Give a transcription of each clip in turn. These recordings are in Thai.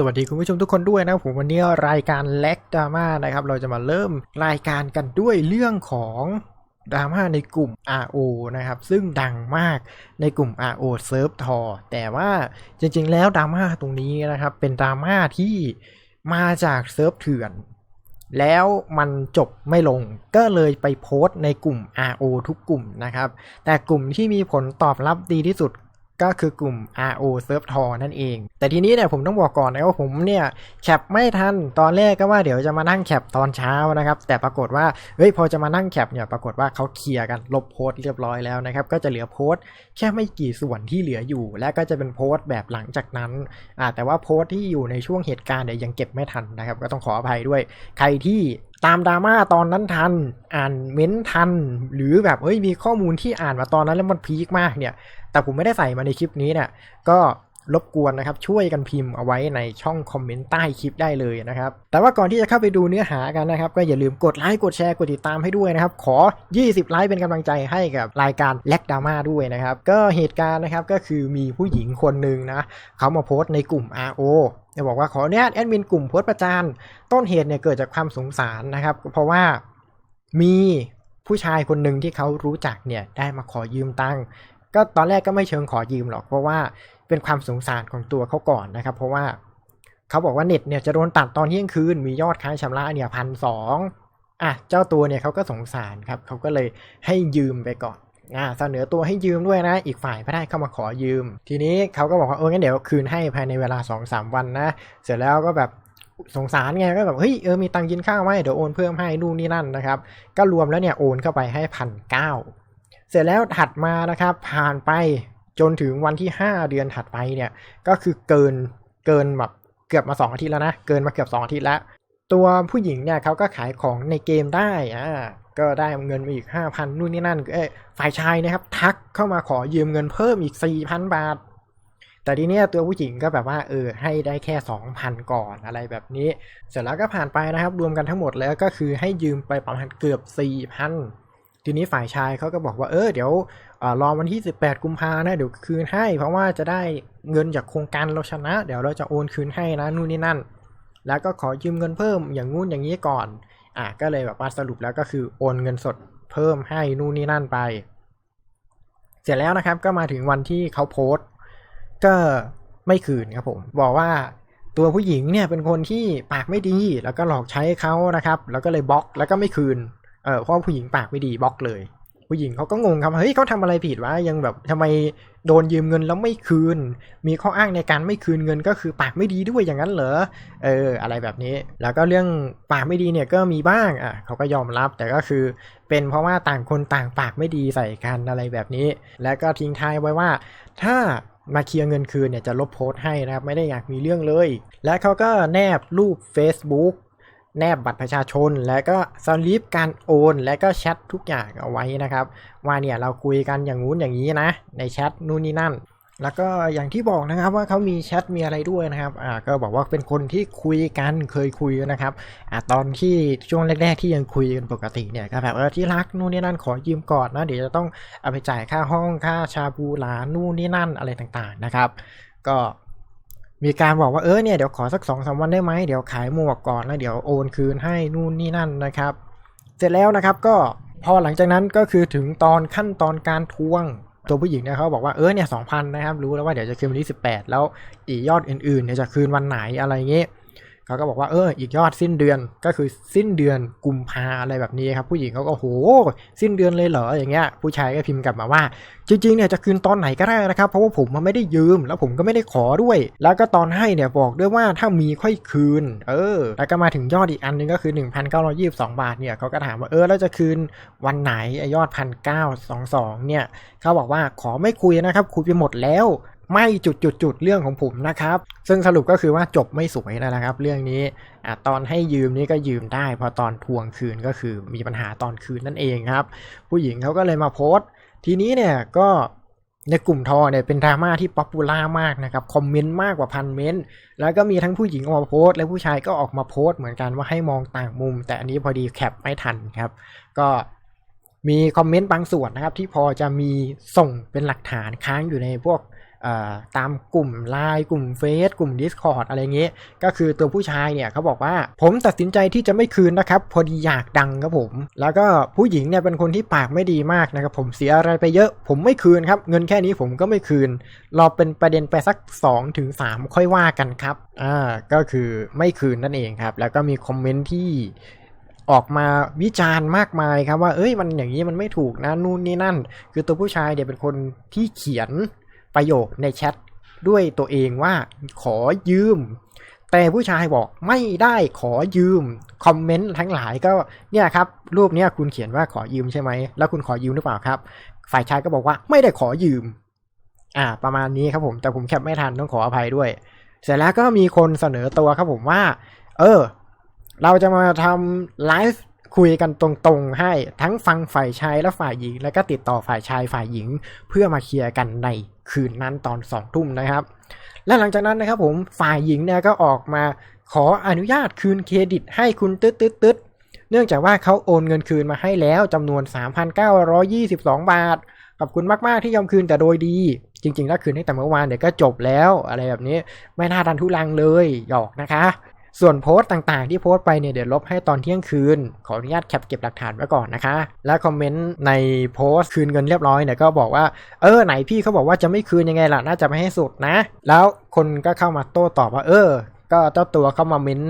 สวัสดีคุณผู้ชมทุกคนด้วยนะผมวันนี้รายการเล็กดราม่านะครับ เราจะมาเริ่มรายการกันด้วยเรื่องของดราม่าในกลุ่ม RO นะครับ ซึ่งดังมากในกลุ่ม RO เซิร์ฟทอแต่ว่าจริงๆ แล้วดราม่าตรงนี้นะครับ เป็นดราม่าที่มาจากเซิร์ฟเถื่อน แล้วมันจบไม่ลงก็เลยไปโพสต์ในกลุ่ม RO ทุกกลุ่มนะครับ แต่กลุ่มที่มีผลตอบรับดีที่สุด ก็คือกลุ่ม RO Serve t o r นั่นเอง แต่ทีนี้เนี่ยผมต้องบอกก่อนนะว่าผมเนี่ยแคปไม่ทันตอนแรกก็ว่าเดี๋ยวจะมานั่งแคปตอนเช้านะครับ แต่ปรากฏว่าเฮ้ยพอจะมานั่งแคปเนี่ยปรากฏว่าเขาเคลียร์กันลบโพสต์เรียบร้อยแล้วนะครับ ก็จะเหลือโพสต์แค่ไม่กี่ส่วนที่เหลืออยู่ และก็จะเป็นโพสต์แบบหลังจากนั้นอ่าแต่ว่าโพสต์ที่อยู่ในช่วงเหตุการณ์เนี่ยยังเก็บไม่ทันนะครับ ก็ต้องขออภัยด้วย ใครที่ ตามดราม่าตอนนั้นทัน อ่านเม้นทัน หรือแบบเฮ้ยมีข้อมูลที่อ่านมาตอนนั้นแล้วมันพีคมากเนี่ย แต่ผมไม่ได้ใส่มาในคลิปนี้เนี่ยก็ รบกวนนะครับช่วยกันพิมพ์เอาไว้ในช่องคอมเมนต์ใต้คลิปได้เลยนะครับ แต่ว่าก่อนที่จะเข้าไปดูเนื้อหากันนะครับ ก็อย่าลืมกดไลค์กดแชร์กดติดตามให้ด้วยนะครับ ขอ 20 ไลค์เป็นกำลังใจให้กับรายการแลกดราม่าด้วยนะครับ ก็เหตุการณ์นะครับก็คือมีผู้หญิงคนหนึ่งนะเขามาโพสต์ในกลุ่ม RO จะบอกว่าขอเนี่ยแอดมินกลุ่มโพสต์ประจานต้นเหตุเนี่ยเกิดจากความสงสารนะครับ เพราะว่ามีผู้ชายคนหนึ่งที่เขารู้จักเนี่ยได้มาขอยืมตังค์ก็ตอนแรกก็ไม่เชิงขอยืมหรอกเพราะว่า เป็นความสงสารของตัวเขาก่อนนะครับ เพราะว่าเขาบอกว่าเน็ตเนี่ยจะโดนตัดตอนเที่ยงคืน มียอดค้างชำระเนี่ยพันสองอะเจ้าตัวเนี่ยเขาก็สงสารครับเขาก็เลยให้ยืมไปก่อนอ่าเสนอตัวให้ยืมด้วยนะ อีกฝ่ายไม่ได้เข้ามาขอยืม ทีนี้เขาก็บอกว่าเอองั้นเดี๋ยวคืนให้ภายในเวลา2อสวันนะ เสร็จแล้วก็แบบสงสารไงก็แบบเฮ้ยเออมีตังค์กินข้าวไหมเดี๋ยวโอนเพิ่มให้นู่นนี่นั่นนะครับ ก็รวมแล้วเนี่ยโอนเข้าไปให้พันเก้าเสร็จแล้วถัดมานะครับผ่านไป จนถึงวันที่ 5 เดือนถัดไปเนี่ยก็คือเกินเกินแบบเกือบมา 2 อาทิตย์แล้วนะ เกินมาเกือบ 2 อาทิตย์แล้ว ตัวผู้หญิงเนี่ยเขาก็ขายของในเกมได้อ่าก็ได้เงินมาอีก 5,000นู่นนี่นั่นเอ้ฝ่ายชายนะครับ ทักเข้ามาขอยืมเงินเพิ่มอีก 4,000 บาท แต่ทีเนี้ยตัวผู้หญิงก็แบบว่าเออให้ได้แค่ 2,000 ก่อนอะไรแบบนี้ เสร็จแล้วก็ผ่านไปนะครับ รวมกันทั้งหมดแล้วก็คือให้ยืมไปประมาณเกือบ 4,000 ทีนี้ฝ่ายชายเขาก็บอกว่าเออเดี๋ยวอรอวันที่ 18 กุมภานะเดี๋ยวคืนให้ เพราะว่าจะได้เงินจากโครงการเราชนะ เดี๋ยวเราจะโอนคืนให้นะนู่นนี่นั่น แล้วก็ขอยืมเงินเพิ่มอย่างงู้นอย่างนี้ก่อนอะก็เลยแบบว่าสรุปแล้วก็คือโอนเงินสดเพิ่มให้นู่นนี่นั่นไป เสร็จแล้วนะครับก็มาถึงวันที่เขาโพสต์ก็ไม่คืนครับผมบอกว่าตัวผู้หญิงเนี่ยเป็นคนที่ปากไม่ดีแล้วก็หลอกใช้เขานะครับ แล้วก็เลยบล็อกแล้วก็ไม่คืน เออเพราะผู้หญิงปากไม่ดีบล็อกเลย ผู้หญิงเขาก็งงครับเฮ้ยเขาทำอะไรผิดวะยังแบบทำไมโดนยืมเงินแล้วไม่คืน มีข้ออ้างในการไม่คืนเงินก็คือปากไม่ดีด้วยอย่างนั้นเหรอเออ อะไรแบบนี้ แล้วก็เรื่องปากไม่ดีเนี่ยก็มีบ้างอะเขาก็ยอมรับแต่ก็คือ เป็นเพราะว่าต่างคนต่างปากไม่ดีใส่กันอะไรแบบนี้ แล้วก็ทิ้งท้ายไว้ว่า ถ้ามาเคลียร์เงินคืนเนี่ยจะลบโพสต์ให้นะครับไม่ได้อยากมีเรื่องเลย และเขาก็แนบรูป Facebook แนบบัตรประชาชน แล้วก็สลิปการโอน และก็แชททุกอย่างเอาไว้นะครับ ว่าเนี่ยเราคุยกันอย่างงู้นอย่างนี้นะ ในแชทนู่นนี่นั่น แล้วก็อย่างที่บอกนะครับว่าเขามีแชทมีอะไรด้วยนะครับอ่าก็บอกว่าเป็นคนที่คุยกันเคยคุยนะครับอ่าตอนที่ช่วงแรก ๆ ที่ยังคุยกันปกติเนี่ยก็แบบเออที่รักนู่นนี่นั่นขอยืมก่อนนะเดี๋ยวจะต้องเอาไปจ่ายค่าห้องค่าชาบูหลานนู่นนี่นั่นอะไรต่างๆนะครับ ก็ มีการบอกว่าเออเนี่ยเดี๋ยวขอสักสองสาวันได้ไหมเดี๋ยวขายหมวกก่อนแล้วเดี๋ยวโอนคืนให้นู่นนี่นั่นนะครับ เสร็จแล้วนะครับก็พอหลังจากนั้นก็คือถึงตอนขั้นตอนการทวงตัวผู้หญิงเนี่ยเขาบอกว่าเออเนี่ยสองพันนะครับรู้แล้วว่าเดี๋ยวจะคืนวันที่สิบแปดแล้วอีกยอดอื่นๆเนี่ยจะคืนวันไหนอะไรเงี้ย เขาก็บอกว่าเอออีกยอดสิ้นเดือนก็คือสิ้นเดือนกุมภาอะไรแบบนี้ครับ ผู้หญิงเขาก็โหสิ้นเดือนเลยเหรออย่างเงี้ยผู้ชายก็พิมพ์กลับมาว่า จริงๆเนี่ยจะคืนตอนไหนก็ได้นะครับเพราะว่าผมมันไม่ได้ยืม แล้วผมก็ไม่ได้ขอด้วย แล้วก็ตอนให้เนี่ยบอกด้วยว่าถ้ามีค่อยคืน เออ แล้วก็มาถึงยอดอีกอันนึงก็คือ 1,922 บาทเนี่ยเขาก็ถามว่าเออแล้วจะคืนวันไหนไอยอดพันเก้าสองสองเนี่ยเขาบอกว่าขอไม่คุยนะครับคุยไปหมดแล้ว ไม่จุดจุดจุดเรื่องของผมนะครับ ซึ่งสรุปก็คือว่าจบไม่สวยนะครับ เรื่องนี้อตอนให้ยืมนี่ก็ยืมได้ พอตอนทวงคืนก็คือมีปัญหาตอนคืนนั่นเองครับ ผู้หญิงเขาก็เลยมาโพสต์ ทีนี้เนี่ยก็ในกลุ่มทอเนี่ยเป็นดราม่าที่ป๊อปปูล่ามากนะครับคอมเมนต์มากกว่าพันเมนต์แล้วก็มีทั้งผู้หญิงออกมาโพสต์และผู้ชายก็ออกมาโพสต์เหมือนกันว่าให้มองต่างมุม แต่อันนี้พอดีแคปไม่ทันครับ ก็มีคอมเมนต์บางส่วนนะครับที่พอจะมีส่งเป็นหลักฐานค้างอยู่ในพวก ตามกลุ่มไลน์กลุ่มเฟซกลุ่ม Discord อะไรเงี้ยก็คือตัวผู้ชายเนี่ยเขาบอกว่าผมตัดสินใจที่จะไม่คืนนะครับ พอดีอยากดังครับผม แล้วก็ผู้หญิงเนี่ยเป็นคนที่ปากไม่ดีมากนะครับผมเสียอะไรไปเยอะ ผมไม่คืนครับ เงินแค่นี้ผมก็ไม่คืนรอเป็นประเด็นไปสัก2ถึง3ค่อยว่ากันครับอ่าก็คือไม่คืนนั่นเองครับ แล้วก็มีคอมเมนต์ที่ออกมาวิจารณ์มากมายครับว่าเอ้ยมันอย่างนี้มันไม่ถูกนะนู่นนี่นั่น คือตัวผู้ชายเนี่ยเป็นคนที่เขียน ประโยคในแชทด้วยตัวเองว่าขอยืม แต่ผู้ชายบอกไม่ได้ขอยืม คอมเมนต์ทั้งหลายก็เนี่ยครับ รูปเนี้ยคุณเขียนว่าขอยืมใช่ไหม แล้วคุณขอยืมหรือเปล่าครับ ฝ่ายชายก็บอกว่าไม่ได้ขอยืม อ่า ประมาณนี้ครับผม แต่ผมแคปไม่ทันต้องขออภัยด้วย เสร็จแล้วก็มีคนเสนอตัวครับผมว่า เออ เราจะมาทำไลฟ์ คุยกันตรงๆ ให้ทั้งฟังฝ่ายชายและฝ่ายหญิง แล้วก็ติดต่อฝ่ายชายฝ่ายหญิง เพื่อมาเคลียร์กันในคืนนั้นตอนสองทุ่มนะครับ และหลังจากนั้นนะครับผมฝ่ายหญิงเนี่ยก็ออกมาขออนุญาตคืนเครดิตให้คุณตึ๊ดตึ๊ดตึ๊ดเนื่องจากว่าเขาโอนเงินคืนมาให้แล้วจำนวน 3,922 บาท ขอบคุณมากๆที่ยอมคืนแต่โดยดี จริงๆถ้าคืนให้แต่เมื่อวานเดี๋ยวก็จบแล้วอะไรแบบนี้ไม่น่าดันทุลังเลยหยอกนะคะ ส่วนโพสต์ต่างๆ ที่โพสต์ไปเนี่ยเดี๋ยวลบให้ตอนเที่ยงคืน ขออนุญาตแคปเก็บหลักฐานไว้ก่อนนะคะ และคอมเมนต์ในโพสต์คืนเงินเรียบร้อยเนี่ยก็บอกว่าเออไหนพี่เขาบอกว่าจะไม่คืนยังไงล่ะน่าจะไม่ให้สุดนะ แล้วคนก็เข้ามาโต้ตอบว่าเออก็เจ้าตัวเขามาเม้น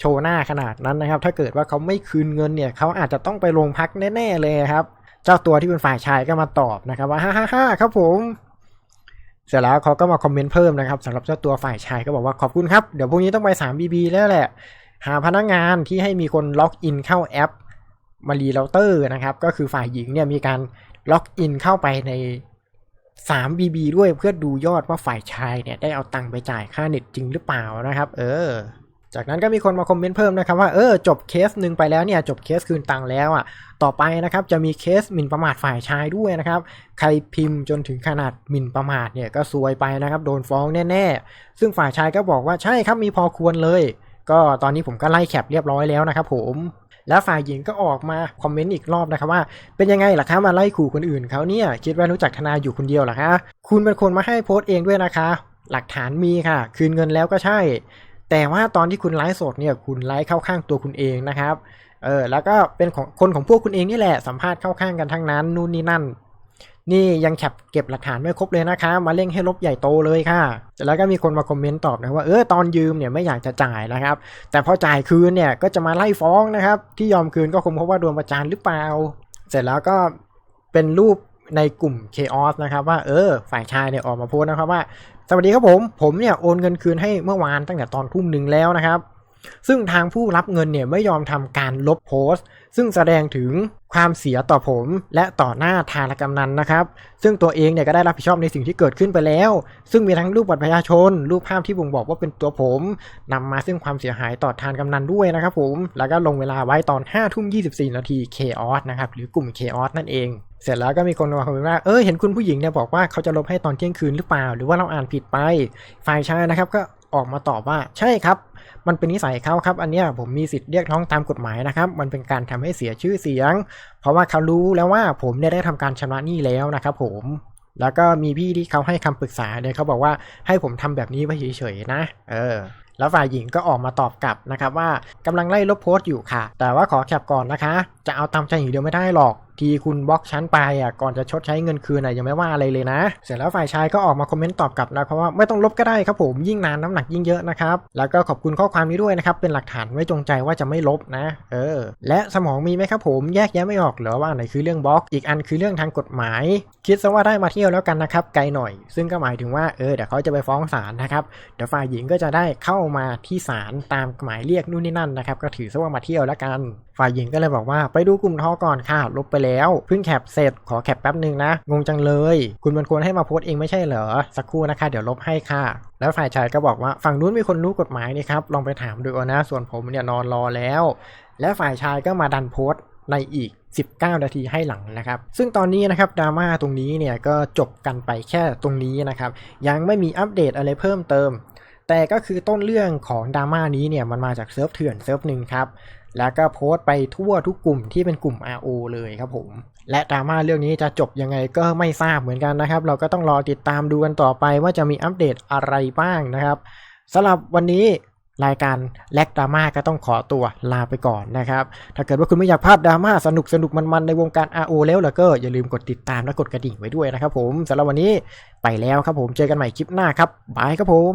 โชว์หน้าขนาดนั้นนะครับ ถ้าเกิดว่าเขาไม่คืนเงินเนี่ยเขาอาจจะต้องไปโรงพักแน่ๆเลยครับ เจ้าตัวที่เป็นฝ่ายชายก็มาตอบนะครับว่าฮ่าฮ่าฮ่าครับผม เสร็จแล้วเขาก็มาคอมเมนต์เพิ่มนะครับสำหรับเจ้าตัวฝ่ายชายก็บอกว่าขอบคุณครับ เดี๋ยวพรุ่งนี้ต้องไป 3BB แล้วแหละ หาพนักงานที่ให้มีคนล็อกอินเข้าแอปมารีเราเตอร์นะครับ ก็คือฝ่ายหญิงเนี่ยมีการล็อกอินเข้าไปใน 3BB ด้วยเพื่อดูยอดว่าฝ่ายชายเนี่ยได้เอาตังค์ไปจ่ายค่าเน็ตจริงหรือเปล่านะครับ เออ จากนั้นก็มีคนมาคอมเมนต์เพิ่มนะครับว่าเออจบเคสหนึ่งไปแล้วเนี่ยจบเคสคืนตังค์แล้วอะต่อไปนะครับจะมีเคสหมิ่นประมาทฝ่ายชายด้วยนะครับใครพิมพ์จนถึงขนาดหมิ่นประมาทเนี่ยก็ซวยไปนะครับโดนฟ้องแน่ๆ ซึ่งฝ่ายชายก็บอกว่าใช่ครับมีพอควรเลย ก็ตอนนี้ผมก็ไล่แคปเรียบร้อยแล้วนะครับผมแล้วฝ่ายหญิงก็ออกมาคอมเมนต์อีกรอบนะครับว่า เป็นยังไงล่ะคะมาไล่ขู่คนอื่นเขาเนี่ยคิดว่ารู้จักทนายอยู่คนเดียวหรอคะคุณเป็นคนมาให้โพสต์เองด้วยนะคะ หลักฐานมีค่ะ คืนเงินแล้วก็ใช่ แต่ว่าตอนที่คุณไลฟ์สดเนี่ยคุณไลฟ์เข้าข้างตัวคุณเองนะครับเออแล้วก็เป็นของคนของพวกคุณเองนี่แหละสัมภาษณ์เข้าข้างกันทั้งนั้นนู่นนี่นั่น นี่ยังแคปเก็บหลักฐานไม่ครบเลยนะคะ มาเร่งให้ลบใหญ่โตเลยค่ะ แล้วก็มีคนมาคอมเมนต์ตอบนะว่าเออตอนยืมเนี่ยไม่อยากจะจ่ายนะครับ แต่พอจ่ายคืนเนี่ยก็จะมาไล่ฟ้องนะครับ ที่ยอมคืนก็คงเพราะว่าโดนประจานหรือเปล่า เสร็จแล้วก็เป็นรูปในกลุ่ม Chaos นะครับว่าเออฝ่ายชายเนี่ยออกมาโพสนะครับว่า สวัสดีครับผม ผมเนี่ยโอนเงินคืนให้เมื่อวานตั้งแต่ตอนทุ่มหนึ่งแล้วนะครับ ซึ่งทางผู้รับเงินเนี่ยไม่ยอมทำการลบโพสต์ ซึ่งแสดงถึงความเสียต่อผมและต่อหน้าทารกำนันนะครับ ซึ่งตัวเองเนี่ยก็ได้รับผิดชอบในสิ่งที่เกิดขึ้นไปแล้ว ซึ่งมีทั้งรูปบัตรประชาชน รูปภาพที่บ่งบอกว่าเป็นตัวผมนำมาซึ่งความเสียหายต่อทานกำนันด้วยนะครับผม แล้วก็ลงเวลาไว้ตอน5ทุ่ม24นาที Chaos นะครับ หรือกลุ่ม Chaos นั่นเอง เสร็จแล้วก็มีคนมาคอมเมนต์ว่า เออเห็นคุณผู้หญิงเนี่ยบอกว่าเขาจะลบให้ตอนเที่ยงคืนหรือเปล่า หรือว่าเราอ่านผิดไป ฝ่ายชายนะครับก็ ออกมาตอบว่าใช่ครับ มันเป็นนิสัยเขาครับ อันเนี้ยผมมีสิทธิ์เรียกร้องตามกฎหมายนะครับ มันเป็นการทำให้เสียชื่อเสียง เพราะว่าเขารู้แล้วว่าผมเนี่ยได้ทำการชำระหนี้แล้วนะครับผมแล้วก็มีพี่ที่เขาให้คำปรึกษาเนี่ยเขาบอกว่าให้ผมทำแบบนี้ไว้เฉยๆนะ เออ แล้วฝ่ายหญิงก็ออกมาตอบกลับนะครับว่ากำลังไล่ลบโพสต์อยู่ค่ะ แต่ว่าขอแคปก่อนนะคะ จะเอาตามใจอย่างเดียวไม่ได้หรอก ทีคุณบล็อกชั้นไปอะก่อนจะชดใช้เงินคืนอะยังไม่ว่าอะไรเลยนะ เสร็จแล้วฝ่ายชายก็ออกมาคอมเมนต์ตอบกลับนะครับว่าไม่ต้องลบก็ได้ครับผมยิ่งนานน้ำหนักยิ่งเยอะนะครับแล้วก็ขอบคุณข้อความนี้ด้วยนะครับเป็นหลักฐานไว้จงใจว่าจะไม่ลบนะเออและสมองมีไหมครับผมแยกแยะไม่ออกหรือว่าไหนคือเรื่องบล็อก อีกอันคือเรื่องทางกฎหมาย คิดซะว่าได้มาเที่ยวแล้วกันนะครับไกลหน่อย ซึ่งก็หมายถึงว่าเออเดี๋ยวเขาจะไปฟ้องศาลนะครับเดี๋ยวฝ่ายหญิงก็จะได้เข้ามาที่ศาลตามหมายเรียกนู่นนี่นั่นนะครับก็ถือซะว่ามาเที่ยวแล้วกันฝ่ายหญิงก็เลยบอกว่าไปดูกลุ่มทอก่อนค่ะ ลบไปแล้ว เพิ่งแคปเสร็จ ขอแคปแป๊บหนึ่งนะ งงจังเลย คุณมันควรให้มาโพสต์เองไม่ใช่เหรอ สักครู่นะคะ เดี๋ยวลบให้ค่ะ แล้วฝ่ายชายก็บอกว่าฝั่งนู้นมีคนรู้กฎหมายนี่ครับ ลองไปถามดูนะ ส่วนผมเนี่ยนอนรอแล้ว และฝ่ายชายก็มาดันโพสต์ในอีก 19 นาทีให้หลังนะครับ ซึ่งตอนนี้นะครับดราม่าตรงนี้เนี่ยก็จบกันไปแค่ตรงนี้นะครับ ยังไม่มีอัปเดตอะไรเพิ่มเติม แต่ก็คือต้นเรื่องของดราม่านี้เนี่ยมันมาจากเซิร์ฟเถื่อนเซิร์ฟหนึ่งครับ แล้วก็โพสต์ไปทั่วทุกกลุ่มที่เป็นกลุ่ม RO เลยครับผม และดราม่าเรื่องนี้จะจบยังไงก็ไม่ทราบเหมือนกันนะครับ เราก็ต้องรอติดตามดูกันต่อไปว่าจะมีอัปเดตอะไรบ้างนะครับสำหรับวันนี้รายการแลกดราม่าก็ต้องขอตัวลาไปก่อนนะครับ ถ้าเกิดว่าคุณไม่อยากพลาดดราม่าสนุกสนุกมันๆ ในวงการ RO แล้วล่ะก็อย่าลืมกดติดตามและกดกระดิ่งไว้ด้วยนะครับผมสำหรับวันนี้ไปแล้วครับผมเจอกันใหม่คลิปหน้าครับบายครับผม